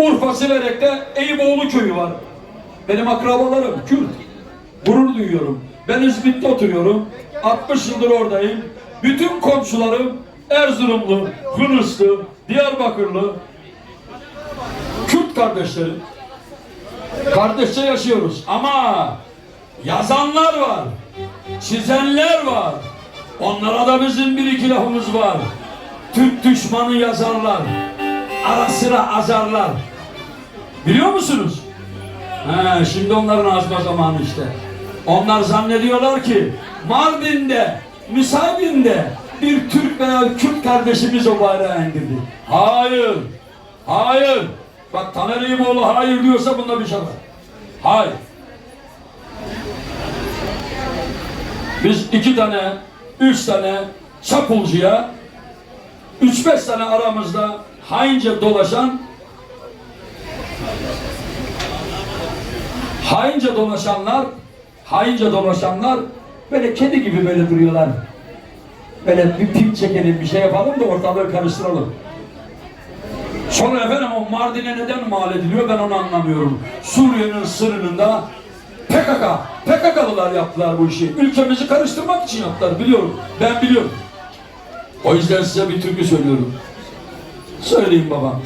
Urfa Siverek'te Eyüboğlu köyü var. Benim akrabalarım Kürt. Gurur duyuyorum. Ben İzmit'te oturuyorum. 60 yıldır oradayım. Bütün komşularım Erzurumlu, Hınıslı, Diyarbakırlı, Kürt kardeşlerim. Kardeşçe yaşıyoruz ama yazanlar var, çizenler var. Onlara da bizim bir iki lafımız var. Türk düşmanı yazarlar, ara sıra azarlar. Biliyor musunuz? He, şimdi onların azma zamanı işte. Onlar zannediyorlar ki Mardin'de, Müsaadin'de bir Türk veya Kürt kardeşimiz o bayrağı indirdi. Hayır, hayır. Bak Taner İmamoğlu hayır diyorsa bunda bir şey var. Hayır. Biz iki tane, üç tane çapulcuya, üç beş tane aramızda haince dolaşan haince dolaşanlar haince dolaşanlar böyle kedi gibi böyle duruyorlar. Böyle bir pil çekelim bir şey yapalım da ortalığı karıştıralım. Sonra efendim o Mardin'e neden mal ediliyor ben onu anlamıyorum. Suriye'nin sırrında PKK, PKK'lılar yaptılar bu işi. Ülkemizi karıştırmak için yaptılar biliyorum. Ben biliyorum. O yüzden size bir türkü söylüyorum. Söyleyin babam.